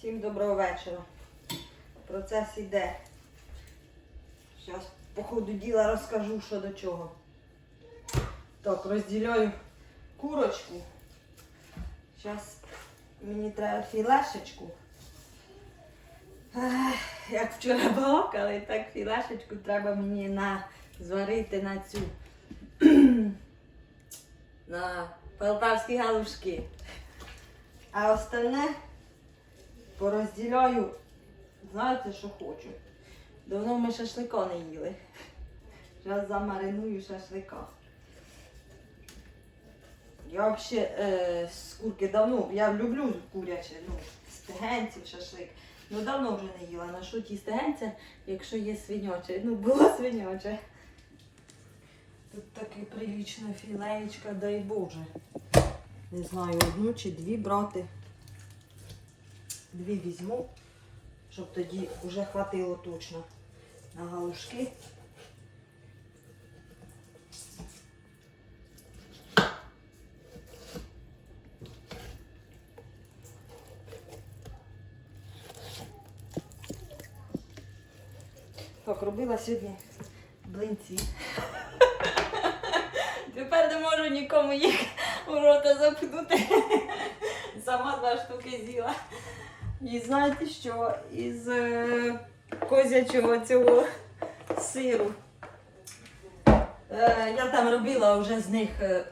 Всім доброго вечора. Процес іде. Зараз по ходу діла розкажу, що до чого. Так, розділяю курочку. Зараз мені треба філешечку. Як вчора балакали, так філешечку треба мені на, зварити на цю на полтавські галушки. А остальне порозділяю, знаєте, що хочу. Давно ми шашлика не їли. Зараз замариную шашлика. Я взагалі е, з курки давно, я люблю куряче, ну, стегенців, шашлик. Ну давно вже не їла. На що ті стегенця, якщо є свиняче. Ну, було свиняче. Тут таке прилічне філеєчка, дай Боже. Не знаю, одну чи дві брати. Дві візьму, щоб тоді вже хватило точно на галушки. Так, робила сьогодні блинці. Тепер не можу нікому їх у рота запхнути. Сама два штуки з'їла. І знаєте що? Із е, козячого цього сиру. Е, я там робила вже з них е,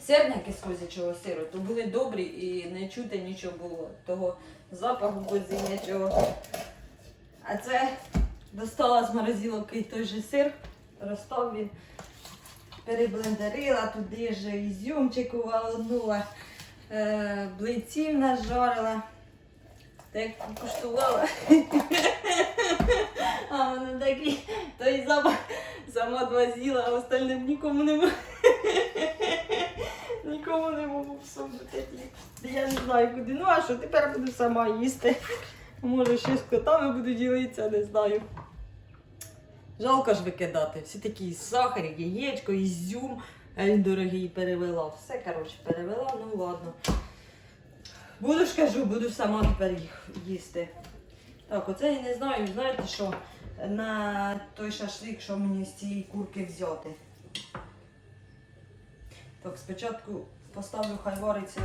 сирники з козячого сиру, то були добрі і не чути нічого було. Того запаху козінячого. А це достала з морозилки той же сир, ростов він переблендерила, туди ж ізюмчик увалнула, блинців нажарила. Так куштувала. А вони такі, той запах сама два з'їла, а остальним нікому не можу. Нікому не можу всунути. Я не знаю куди. Ну а що, тепер буду сама їсти. Може ще з котами буду ділитися, не знаю. Жалко ж викидати. Всі такі сахар, яєчко, ізюм. Він дорогий перевела. Все, коротше, перевела, ну ладно. Буду ж кажу, буду сама тепер їх їсти. Так, оце я не знаю, знаєте що, на той шашлик, що мені з цієї курки взяти. Так, спочатку поставлю, хай вариться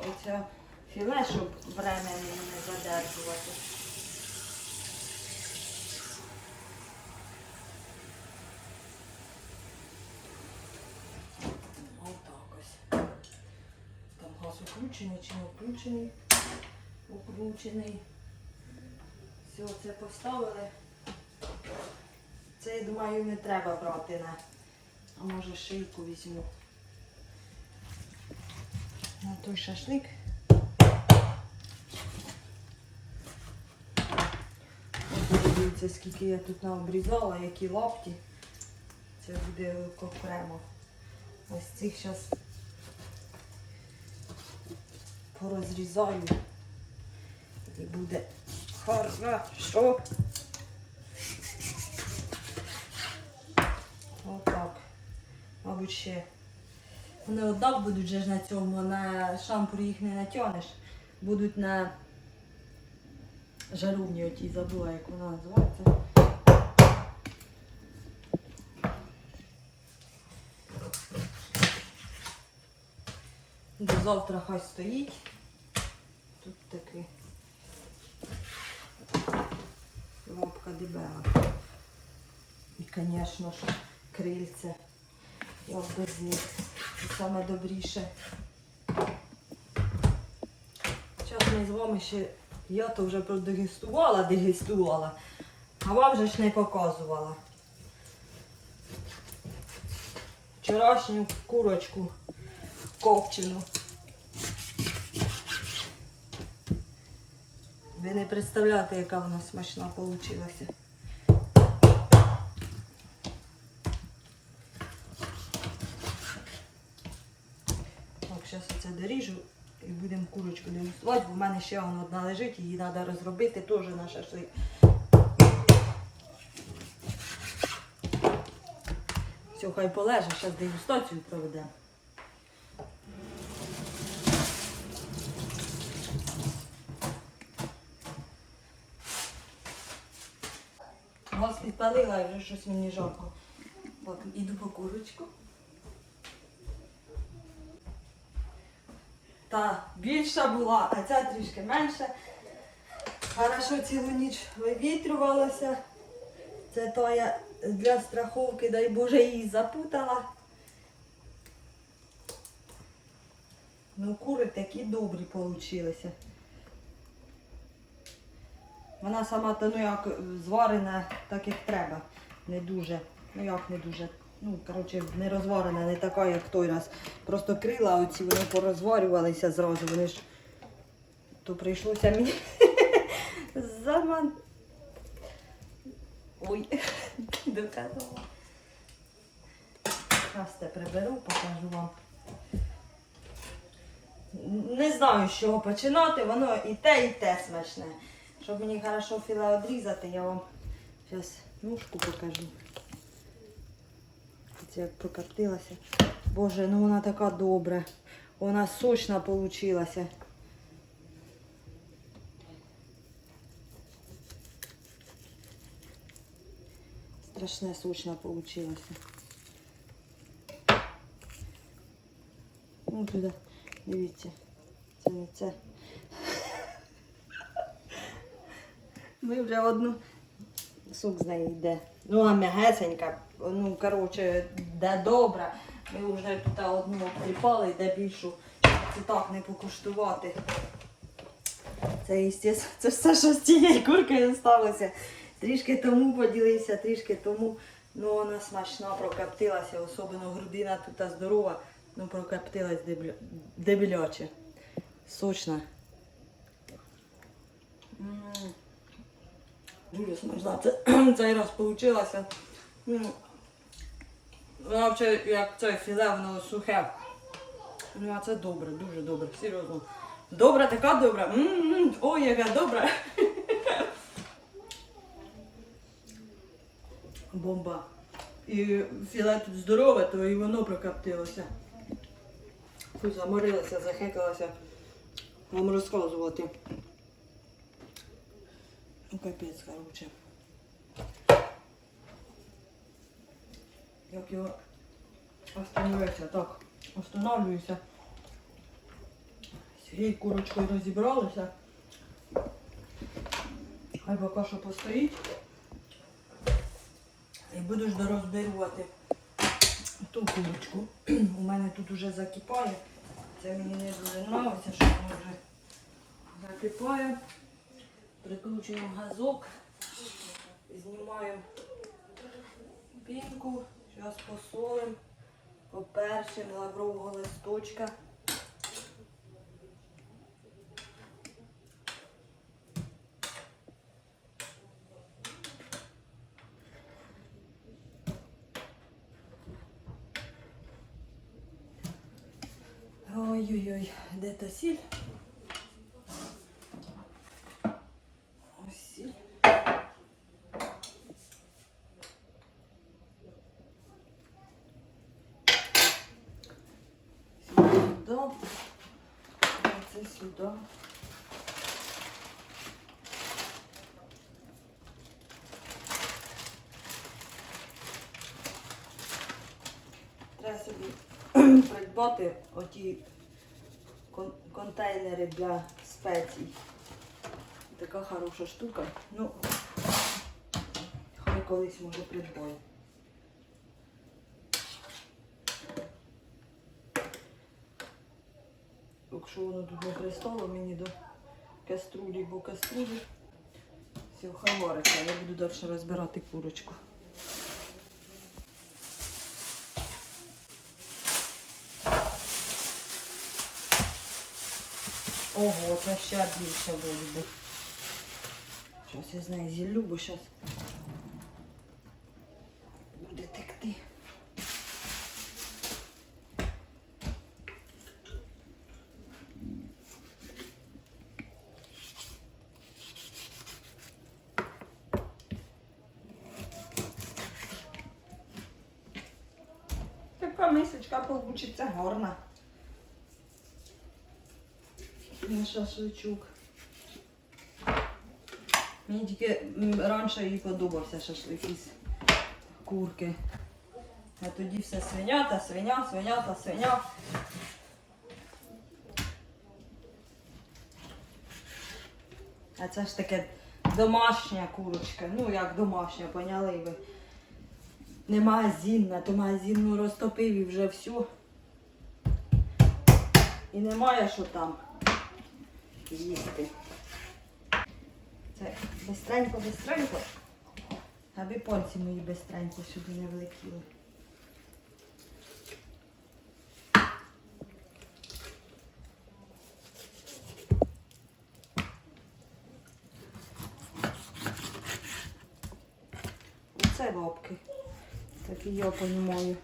оця філе, щоб время не задержувати. Отак ось. Там газ включений чи не включений. Включений. Все, це поставили. Це, я думаю, не треба брати на. А може шийку візьму. На той шашлик. Дивіться, скільки я тут наобрізала, які лапті. Це буде окремо. Ось цих зараз порозрізаю. І буде хорошо. Отак. Мабуть, ще. Вони однак будуть же ж на цьому, на шампур їх не натягнеш. Будуть на жаровні отій, забула, як вона називається. До завтра хай стоїть. Тут такий лапка дебела. І, звісно ж, крильце. Як без них. Саме добріше. Зараз ми з вами ще, я то вже продегустувала, дегустувала, а вам же ж не показувала. Вчорашню курочку копчену. Ви не представляєте, яка вона смачна вийшла. Так, зараз оце доріжу і будемо курочку дегустувати, бо в мене ще вона одна лежить, її треба розробити теж на шашлик. Все, хай полеже, зараз дегустацію проведемо. Підпалила вже щось мені жалко. Так, іду по курочку. Та більша була, а ця трішки менша. Хорошо цілу ніч вивітрювалося. Це то я для страховки, дай Боже, її запутала. Ну, кури такі добрі получилися. Вона сама то ну як зварена, так як треба. Не дуже. Ну як не дуже. Ну, коротше, не розварена, не така, як той раз. Просто крила оці, вони порозварювалися зразу. Вони ж то прийшлося мені заман. Ой, доказала. Зараз те приберу, покажу вам. Не знаю, з чого починати, воно і те, і те смачне. Щоб мені хорошо філе відрізати, я вам зараз ножку покажу. Це як прокоптилася. Боже, ну вона така добра. Вона сочна получилася. Страшне сочна получилася. Ну туди, дивіться. Це не це. Ми вже одну сук з неї йде. Ну, вона м'ягесенька, ну, коротше, де добра. Ми вже тут одну обтріпали, де більшу. Це так не покуштувати. Це, це все, що з цієї курки залишилося. Трішки тому поділився, трішки тому. Ну, вона смачна, прокоптилася, особливо грудина тут здорова, ну прокоптилась дебіляче. Сочна. М. Дуже смачна. Це, цей раз вийшло. Вона взагалі, як це філе, воно сухе. Ну, а це добре, дуже добре, серйозно. Добра, така добра. М-м-м, Ой, яка добра. Бомба. І філе тут здорове, то і воно прокоптилося. Фу, заморилася, захекалася. Вам розказувати. Ну, капець, короче. Як його остановився, так, останавливаюся. З цією курочкою розібралися. Хай поки що постоїть. І буду ж дорозбирувати ту курочку. У мене тут уже закипає. Це мені не дуже подобається, що воно вже закипає. Прикручуємо газок, знімаємо пінку, зараз посолимо, поперчимо лаврового листочка. Ой-ой-ой, де та сіль? Ось сіль. Сюди. А сюди. Треба собі придбати оті кон- контейнери для спецій. Така хороша штука. Ну, хай колись може придбаю. Якщо воно тут не пристало мені до каструлі, бо каструлі. Все, хай вариться, я буду далі розбирати курочку. Ого, це ще більше буде. Щось я з неї зіллю, бо зараз буде текти. Така получиться гарна. На шашличок. Мені тільки раніше їй подобався шашлик із курки. А тоді все свинята, свиня, свинята, свиня. А це ж таке домашня курочка. Ну як домашня, поняли ви. Не зінна, то магазинну розтопив і вже все. І немає що там їсти. Це бистренько, бистренько. Аби пальці мої бистренько сюди не влетіли. Це лапки. І я понімаю.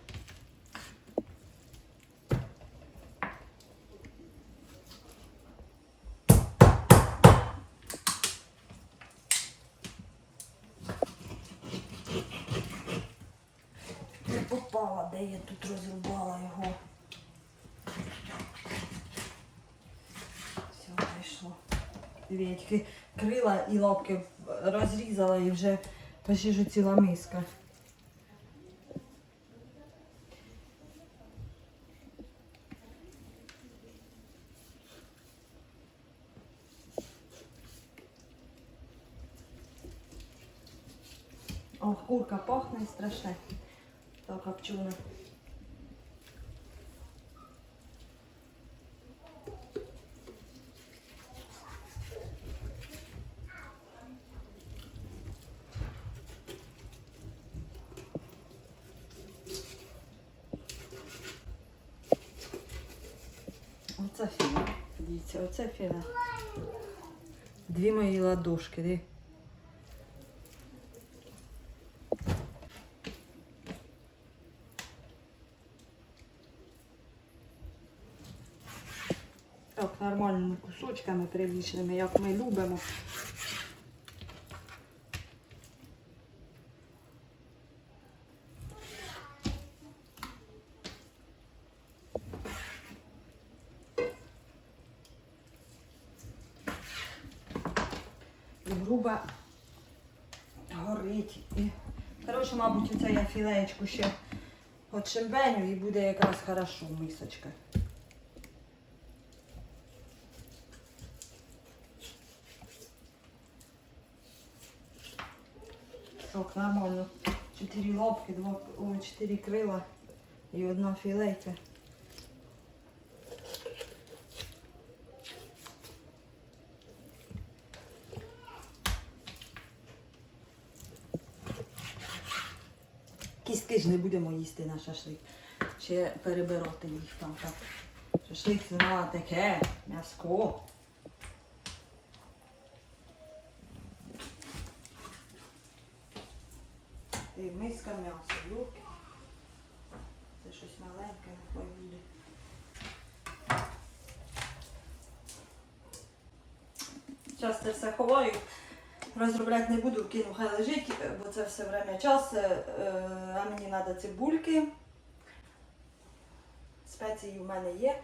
Не попала, де я тут розрубала його. Все, вийшло. Дивіться, крила і лапки розрізала і вже почти ціла миска. Ох, курка пахне страшне. Так, копчуна. Оце фіна. Дивіться, оце фіна. Дві мої ладошки, нормальними кусочками приличними, як ми любимо. І грубо горить. І, коротше, мабуть, оце я філеєчку ще от і буде якраз хорошо мисочка. Так, нормально. Чотири лапки, два, ой, чотири крила і одна філейка. Кістки ж не будемо їсти на шашлик. Ще перебирати їх там так. Шашлик це таке, м'яско. Миска м'яса. Це щось маленьке, нехай буде. Зараз це все ховаю. Розробляти не буду, кину, хай лежить, бо це все время час. Е, А мені треба цибульки. Спеції в мене є.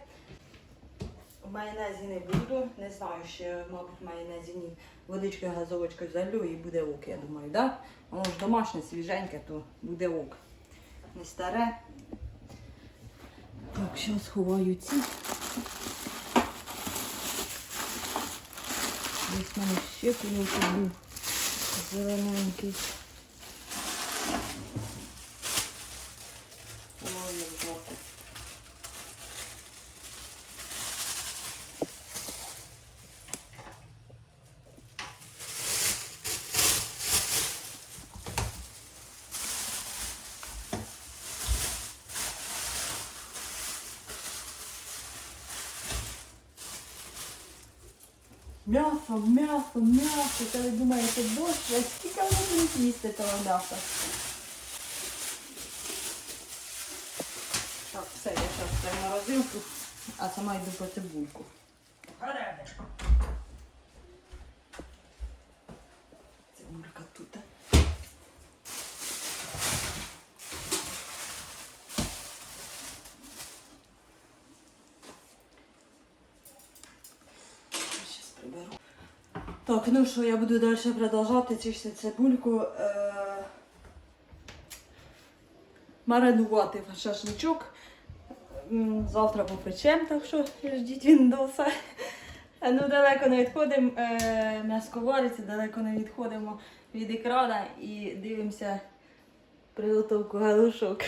В майонезі не буду. Не знаю, ще, мабуть, в майонезі ні. Водичкою газовочкою залю і буде ок, я думаю, да? Воно ж домашнє, свіженьке, то буде ок. Не старе. Так, зараз ховаю ці. Десь мене ще кулочок був зелененький. Ой, як жарко. М'ясо, м'ясо, м'ясо. Та ви думаєте, боже, скільки вони будуть їсти того м'яса? Так, все, я зараз це морозилку, а сама йду по цибульку. Цибулька тут. Приберу. Так, ну що, я буду далі продовжувати чистити цибульку. Е... Маринувати шашличок. Завтра попечем, так що ждіть відоса. Е, Ну, далеко не відходимо. Е... М'яско вариться, далеко не відходимо від екрана і дивимося приготовку галушок.